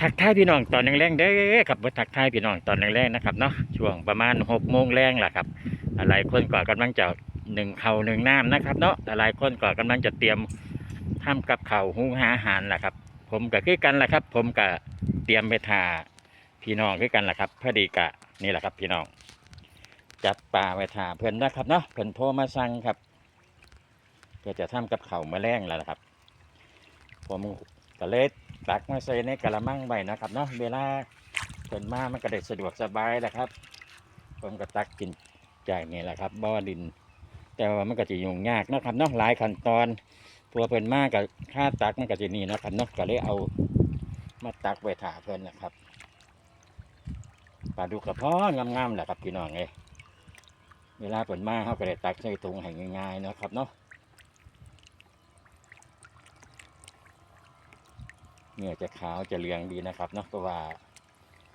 ทักทายพี่น้องตอนแรงๆเด้อครับบ่ทักทายพี่น้องตอนแรงๆนะครับเนาะช่วงประมาณหกโมงแรงแหละครับหลายคนก็กำลังจะหนึ่งเขาหนึ่งน้ำนะครับ เนาะหลายคนก็กำลังจะเตรียมทำกับเข้าหุงหาอาหารแหละครับ ผมก็คือกันแหละครับ ผมก็เตรียมไปทาพี่น้องคือกันแหละครับพอดีกะนี่แหละครับ พี่น้อง จัดปลาไปทาเพิ่อนนะครับเนาะเพิ่อนโทรมาสั่งครับเพื่อจะทำกับเข้ามื้อแรงแล้วนะครับ ผมก็เลย ตักมาใส่ในกระมังไว้นะครับเนาะเวลาเพิ่นมามันก็ได้สะดวกสบายแหละครับ ผมก็ตักกินจากนี่แหละครับบ่อดิน แต่ว่ามันก็จะยุ่งยากนะครับเนาะหลายขั้นตอนตัวเพิ่นมากกับค่าตักมันก็จะนี่นะครับเนาะก็เลยเอามาตักไว้ถาเพิ่นนะครับปลาดุกกระเพาะงามๆแหละครับพี่น้องเอ้ยเวลาเพิ่นมาเขาก็ได้ตักใส่ถุงให้ง่ายๆนะครับเนาะ เนื้อจะขาวจะเหลืองดีนะครับเนาะเพราะว่า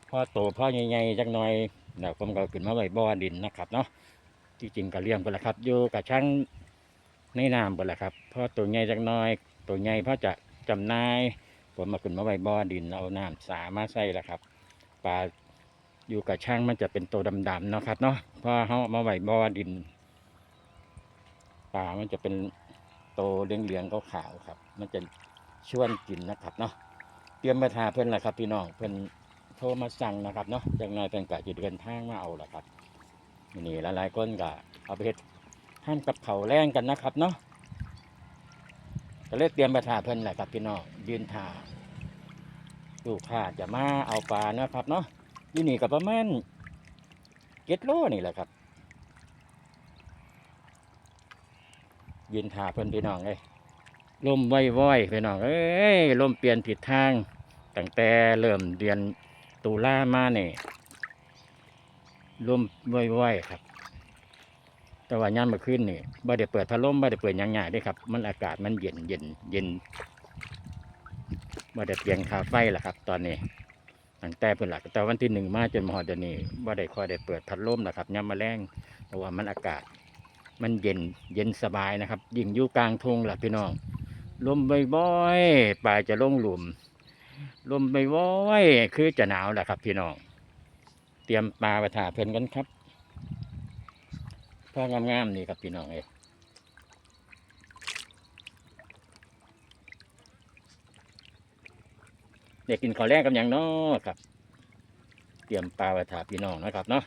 พ่อโตพ่อใหญ่ๆจักหน่อยเดี๋ยวผมก็ขึ้นมาไว้บ่อดินนะครับเนาะที่จริงก็เลี้ยงไปละครับอยู่กับช่างในน้ำไปละครับพ่อตัวใหญ่จักหน่อย ตัวใหญ่พ่อจะจำนายผมมาขึ้นมาไว้บ่อดินเอาน้ำสามาใส่ละครับปลาอยู่กับช่างมันจะเป็นตัวดำๆเนาะครับเนาะพอเขาเอามาไว้บ่อดินปลามันจะเป็นโตเหลืองๆขาวๆครับ มันจะชวนกินนะครับเนาะ ตรียมมาทาเพิ่อนแหละครับพี่น้องเพิ่อนโทรมาสั่งนะครับเนาะจากน้อยเพิ่นก็จะเดินทางมาเอาละครับนี่หลายๆคนก็เอาไปเฮ็ดทานกับเขาแรงกันนะครับเนาะก็เลยเตรียมมาทาเพิ่อนแหละครับพี่น้องยืนทาลูกค้าจะมาเอาปลานะครับเนาะนี่นี่ก็ประมาณเจ็ดโลนี่แหละครับ ยืนทาเพิ่อนพี่น้องเลยลมไว้ๆไปน้องเอ้ยลมเปลี่ยนผิดทาง ตั้งแต่เริ่มเดือนตุลามาเนี่ยลมไว้ๆครับ แต่ว่าย่านเมื่อคืนนี่บ่ได้เปิดพัดลมบ่ได้เปิดยังไงด้วยครับ มันอากาศมันเย็นเย็นเย็นบ่ได้เปลี่ยนคาไฟล่ะครับ ตอนนี้ตั้งแต่เพิ่นหลักแต่วันที่หนึ่งมาจนมาฮอดเดี๋ยวนี้บ่ได้คอยได้เปิดพัดลมนะครับย่ามมาแรงเพราะว่ามันอากาศ มันเย็นเย็นสบายนะครับ ยิ่งอยู่กลางทุ่งล่ะพี่น้องลมบ่อยๆปลายจะลงหลุม ลมบ่อยคือจะหนาวแหละครับ พี่น้อง เตรียมปลาไปถาเพลินกันครับพ่องามๆนี่ครับพี่น้องเอ้ยเด็กกินข้าวแรกกับยังเนาะครับ เตรียมปลาไปถาพี่น้องนะครับเนาะ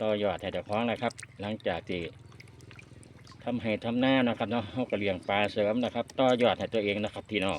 ต่อยอดให้เจ้องนะครับ หลังจากที่ทำให้ทำหน้านะครับเนาะเขาก็เลี้ยงปลาเสริมนะครับ ต่อยอดให้ตัวเองนะครับพี่น้อง